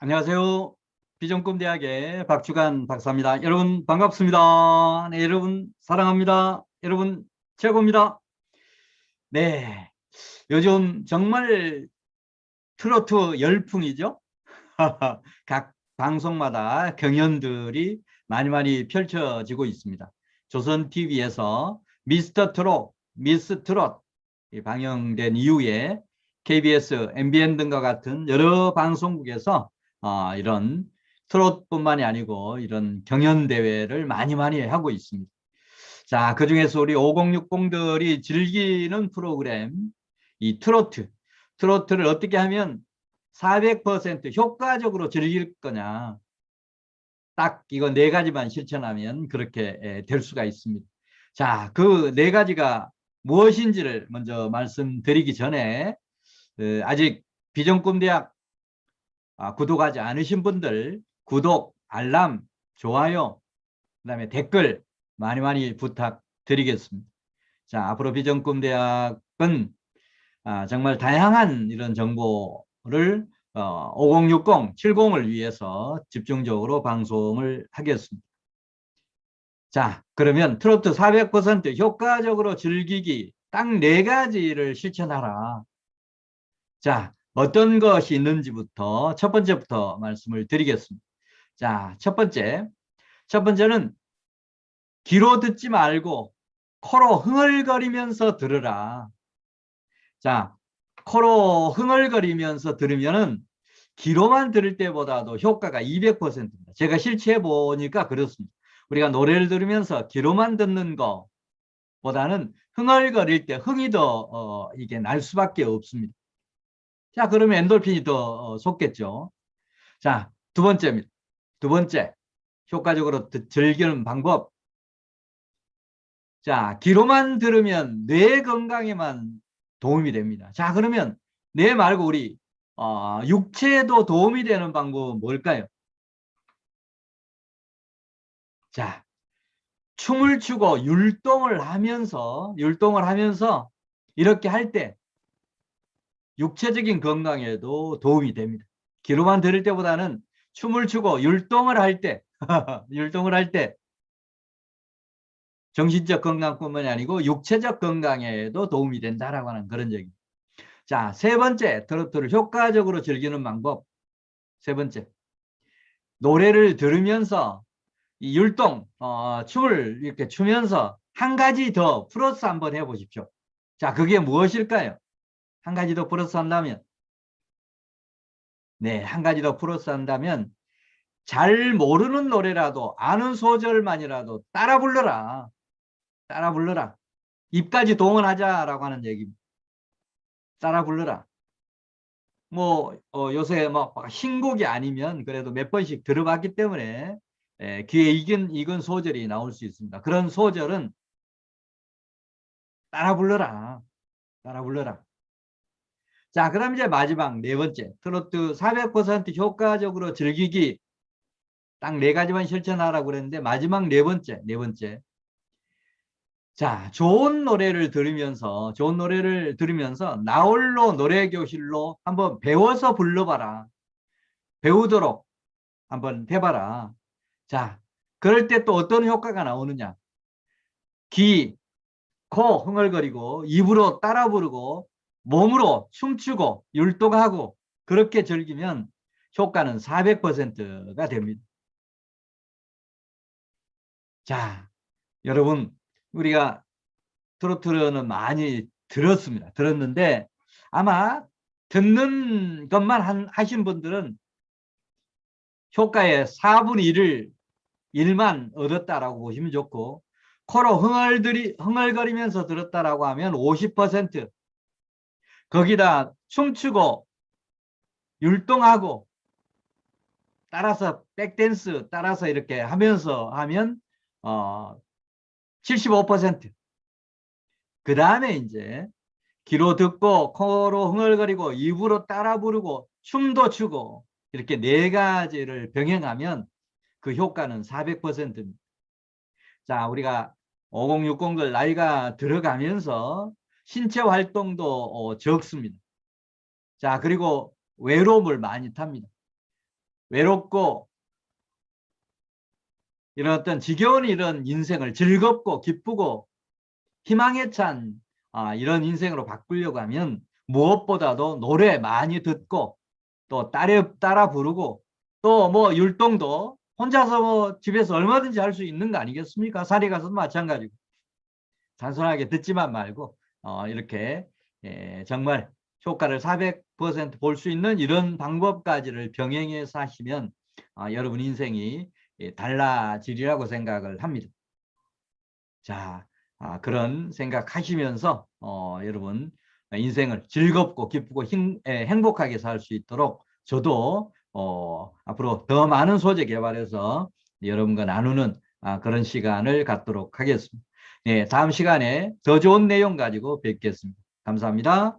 안녕하세요. 비전꿈대학의 박주간 박사입니다. 여러분 반갑습니다. 네, 여러분 사랑합니다. 여러분 최고입니다. 네, 요즘 정말 트로트 열풍이죠. 각 방송마다 경연들이 많이 많이 펼쳐지고 있습니다. 조선TV에서 미스터 트롯, 미스 트롯 방영된 이후에 KBS, MBN 등과 같은 여러 방송국에서 어, 이런 트롯뿐만이 아니고 이런 경연 대회를 많이 많이 하고 있습니다. 자, 그 중에서 우리 5060들이 즐기는 프로그램, 이 트로트. 트로트를 어떻게 하면 400% 효과적으로 즐길 거냐. 딱 이거 네 가지만 실천하면 그렇게 될 수가 있습니다. 자, 그 네 가지가 무엇인지를 먼저 말씀드리기 전에 어, 아직 비전꿈 대학 아, 구독하지 않으신 분들 구독, 알람, 좋아요, 그 다음에 댓글 많이 많이 부탁드리겠습니다. 자, 앞으로 비전꿈대학은 아, 정말 다양한 이런 정보를 어, 5060, 70을 위해서 집중적으로 방송을 하겠습니다. 자, 그러면 트로트 400% 효과적으로 즐기기 딱 네 가지를 실천하라. 자, 어떤 것이 있는지부터 첫 번째부터 말씀을 드리겠습니다. 자, 첫 번째. 첫 번째는 귀로 듣지 말고 코로 흥얼거리면서 들으라. 자, 코로 흥얼거리면서 들으면은 귀로만 들을 때보다도 효과가 200%입니다. 제가 실체해 보니까 그렇습니다. 우리가 노래를 들으면서 귀로만 듣는 것보다는 흥얼거릴 때 흥이 더 어, 이게 날 수밖에 없습니다. 자, 그러면 엔돌핀이 더 어, 솟겠죠. 자, 두 번째입니다. 두 번째, 효과적으로 즐기는 방법. 자, 귀로만 들으면 뇌 건강에만 도움이 됩니다. 자, 그러면 뇌 말고 우리 어, 육체에도 도움이 되는 방법은 뭘까요? 자, 춤을 추고 율동을 하면서 율동을 하면서 이렇게 할 때 육체적인 건강에도 도움이 됩니다. 귀로만 들을 때보다는 춤을 추고 율동을 할 때, 율동을 할 때 정신적 건강뿐만이 아니고 육체적 건강에도 도움이 된다라고 하는 그런 얘기. 자, 세 번째, 트로트를 효과적으로 즐기는 방법. 세 번째, 노래를 들으면서 이 율동, 어, 춤을 이렇게 추면서 한 가지 더 플러스 한번 해보십시오. 자, 그게 무엇일까요? 한 가지 더 플러스 한다면 네, 한 가지 더 플러스 한다면 잘 모르는 노래라도 아는 소절만이라도 따라 불러라. 따라 불러라. 입까지 동원하자라고 하는 얘기입니다. 따라 불러라. 뭐 어, 요새 뭐 신곡이 아니면 그래도 몇 번씩 들어봤기 때문에 에, 귀에 익은, 익은 소절이 나올 수 있습니다. 그런 소절은 따라 불러라. 따라 불러라. 자, 그럼 이제 마지막 네 번째. 트로트 400% 효과적으로 즐기기. 딱 네 가지만 실천하라고 그랬는데 마지막 네 번째, 네 번째. 자, 좋은 노래를 들으면서 좋은 노래를 들으면서 나홀로 노래 교실로 한번 배워서 불러봐라. 배우도록 한번 해봐라. 자, 그럴 때 또 어떤 효과가 나오느냐. 귀, 코 흥얼거리고 입으로 따라 부르고 몸으로 춤추고 율동하고 그렇게 즐기면 효과는 400%가 됩니다. 자, 여러분 우리가 트로트는 많이 들었습니다. 들었는데 아마 듣는 것만 한, 하신 분들은 효과의 4분의 1을 1만 얻었다라고 보시면 좋고 코로 흥얼들이, 흥얼거리면서 들었다라고 하면 50% 거기다 춤추고 율동하고 따라서 백댄스 따라서 이렇게 하면서 하면 어 75%. 그 다음에 이제 귀로 듣고 코로 흥얼거리고 입으로 따라 부르고 춤도 추고 이렇게 네 가지를 병행하면 그 효과는 400%입니다. 자, 우리가 5060들 나이가 들어가면서 신체 활동도 어, 적습니다. 자, 그리고 외로움을 많이 탑니다. 외롭고 이런 어떤 지겨운 이런 인생을 즐겁고 기쁘고 희망에 찬 아, 이런 인생으로 바꾸려고 하면 무엇보다도 노래 많이 듣고 또 따라, 따라 부르고 또 뭐 율동도 혼자서 뭐 집에서 얼마든지 할 수 있는 거 아니겠습니까? 산에 가서도 마찬가지고 단순하게 듣지만 말고 어, 이렇게 예, 정말 효과를 400%볼 수 있는 이런 방법까지를 병행해서 하시면 아, 여러분 인생이 예, 달라지리라고 생각을 합니다. 자, 아, 그런 생각하시면서 어, 여러분 인생을 즐겁고 기쁘고 힘, 에, 행복하게 살 수 있도록 저도 어, 앞으로 더 많은 소재 개발해서 여러분과 나누는 아, 그런 시간을 갖도록 하겠습니다. 네, 다음 시간에 더 좋은 내용 가지고 뵙겠습니다. 감사합니다.